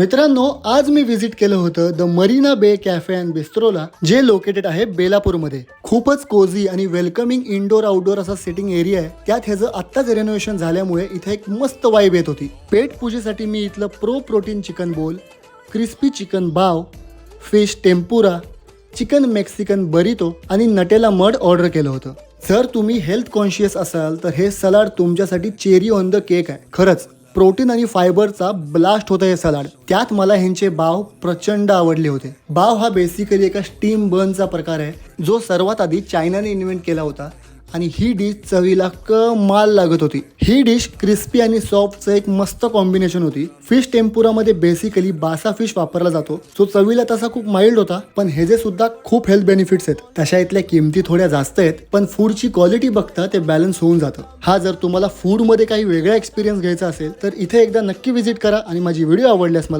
मित्रांनो आज मी व्हिजिट केलं होतं the Marina Bay Cafe and बिस्त्रोला जे लोकेटेड आहे बेलापूरमध्ये. खूपच कोझी आणि वेलकमिंग इनडोर आउटडोर असा सिटिंग एरिया आहे. त्यात ह्याचं आत्ताच रेनोव्हेशन झाल्यामुळे इथे एक मस्त वाईब येत होती. पेट पूजेसाठी मी इथलं pro protein chicken bowl crispy chicken bao fish tempura chicken Mexican burrito आणि नटेला मड ऑर्डर केलं होतं. जर तुम्ही हेल्थ कॉन्शियस असाल तर हे सलाड तुमच्यासाठी चेरी ऑन द केक आहे. खरंच. प्रोटीन आणि फायबरचा ब्लास्ट होता हे सलाड. त्यात मला ह्यांचे बाव प्रचंड आवडले होते. बाव हा बेसिकली एका स्टीम बर्नचा प्रकार आहे जो सर्वात आधी चायनाने इन्व्हेंट केला होता. आणि ही डिश चवीला कमाल लागत होती. ही डिश क्रिस्पी आणि सॉफ्टचं एक मस्त कॉम्बिनेशन होती. फिश टेम्पुरामध्ये बेसिकली बासा फिश वापरला जातो. जो चवीला तसा खूप माइल्ड होता पण हे जे सुद्धा खूप हेल्थ बेनिफिट्स आहेत. तशा इथल्या किमती थोड्या जास्त आहेत पण फूडची क्वालिटी बघता ते बॅलन्स होऊन जातं. हा जर तुम्हाला फूडमध्ये काही वेगळा एक्सपिरियन्स घ्यायचा असेल तर इथे एकदा नक्की व्हिजिट करा आणि माझी व्हिडिओ आवडल्यास मला